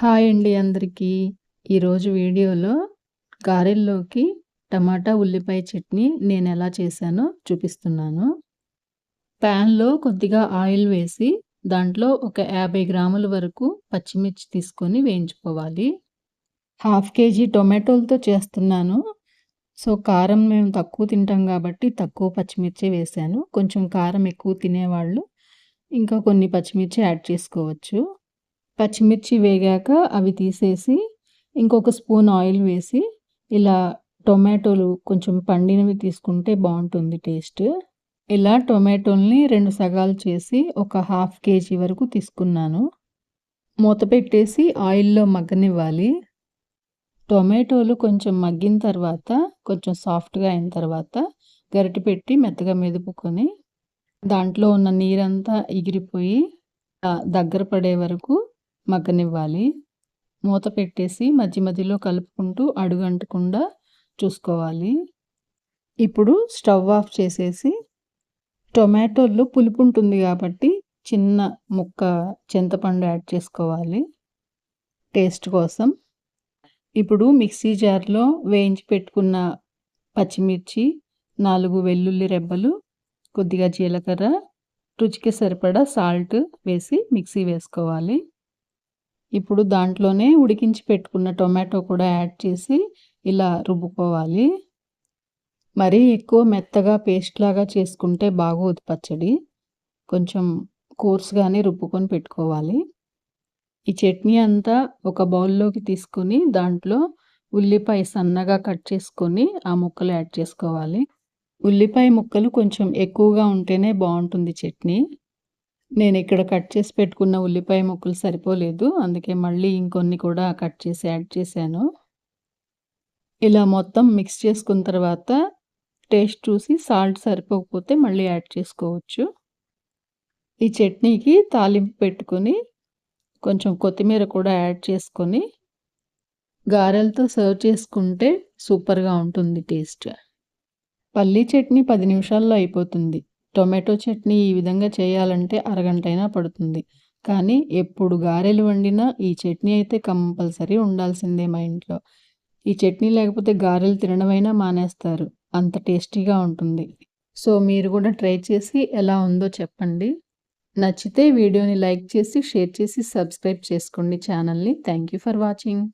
Hi అండి అందరికీ. ఈరోజు వీడియోలో గారెల్లోకి టమాటా, ఉల్లిపాయ చట్నీ నేను ఎలా చేశానో చూపిస్తున్నాను. ప్యాన్‌లో కొద్దిగా ఆయిల్ వేసి, దాంట్లో ఒక 50 గ్రాముల వరకు పచ్చిమిర్చి తీసుకొని వేయించుకోవాలి. హాఫ్ కేజీ టొమాటోలతో చేస్తున్నాను. సో, కారం మేము తక్కువ తింటాం కాబట్టి తక్కువ పచ్చిమిర్చే వేసాను కొంచెం కారం ఎక్కువ తినేవాళ్ళు ఇంకా కొన్ని పచ్చిమిర్చి యాడ్ చేసుకోవచ్చు. పచ్చిమిర్చి వేగాక అవి తీసేసి, ఇంకొక స్పూన్ ఆయిల్ వేసి, ఇలా టొమాటోలు కొంచెం పండినవి తీసుకుంటే బాగుంటుంది టేస్ట్. ఇలా టొమాటోల్ని రెండు సగాలు చేసి ఒక హాఫ్ కేజీ వరకు తీసుకున్నాను. మూత పెట్టేసి ఆయిల్‌లో మగ్గనివ్వాలి. టొమాటోలు కొంచెం మగ్గిన తర్వాత, కొంచెం సాఫ్ట్‌గా అయిన తర్వాత గరిటె పెట్టి మెత్తగా మెదుపుకొని, దాంట్లో ఉన్న నీరంతా ఎగిరిపోయి దగ్గర పడే వరకు మగ్గనివ్వాలి. మూత పెట్టేసి మధ్య మధ్యలో కలుపుకుంటూ అడుగంటకుండా చూసుకోవాలి. ఇప్పుడు స్టవ్ ఆఫ్ చేసేసి, టొమాటోల్లో పులుపు ఉంటుంది కాబట్టి చిన్న ముక్క చింతపండు యాడ్ చేసుకోవాలి. టేస్ట్ కోసం. ఇప్పుడు మిక్సీ జార్‌లో వేయించి పెట్టుకున్న పచ్చిమిర్చి, నాలుగు వెల్లుల్లి రెబ్బలు, కొద్దిగా జీలకర్ర, రుచికి సరిపడా సాల్ట్ వేసి మిక్సీ వేసుకోవాలి. ఇప్పుడు దాంట్లోనే ఉడికించి పెట్టుకున్న టొమాటో కూడా యాడ్ చేసి ఇలా రుబ్బుకోవాలి. మరీ ఎక్కువ మెత్తగా పేస్ట్‌లాగా చేసుకుంటే బాగోదు పచ్చడి. కొంచెం కోర్స్‌గానే రుబ్బుకొని పెట్టుకోవాలి. ఈ చట్నీ అంతా ఒక బౌల్‌లోకి తీసుకొని, దాంట్లో ఉల్లిపాయ సన్నగా కట్ చేసుకొని ఆ ముక్కలు యాడ్ చేసుకోవాలి. ఉల్లిపాయ ముక్కలు కొంచెం ఎక్కువగా ఉంటేనే బాగుంటుంది చట్నీ. నేను ఇక్కడ కట్ చేసి పెట్టుకున్న ఉల్లిపాయ ముక్కలు సరిపోలేదు. అందుకే మళ్ళీ ఇంకొన్ని కూడా కట్ చేసి యాడ్ చేశాను. ఇలా మొత్తం మిక్స్ చేసుకున్న తర్వాత, టేస్ట్ చూసి సాల్ట్ సరిపోకపోతే మళ్ళీ యాడ్ చేసుకోవచ్చు. ఈ చట్నీకి తాలింపు పెట్టుకొని, కొంచెం కొత్తిమీర కూడా యాడ్ చేసుకొని, గారెలతో సర్వ్ చేసుకుంటే సూపర్‌గా ఉంటుంది టేస్ట్. పల్లీ చట్నీ పది నిమిషాల్లో అయిపోతుంది. టొమాటో చట్నీ ఈ విధంగా చేయాలంటే అరగంటైనా పడుతుంది. కానీ ఎప్పుడు గారెలు వండినా ఈ చట్నీ అయితే కంపల్సరీ ఉండాల్సిందే మా ఇంట్లో. ఈ చట్నీ లేకపోతే గారెలు తినడమైనా మానేస్తారు. అంత టేస్టీగా ఉంటుంది. సో, మీరు కూడా ట్రై చేసి ఎలా ఉందో చెప్పండి. నచ్చితే వీడియోని లైక్ చేసి, షేర్ చేసి, సబ్స్క్రైబ్ చేసుకోండి ఛానల్‌ని. Thank you for watching.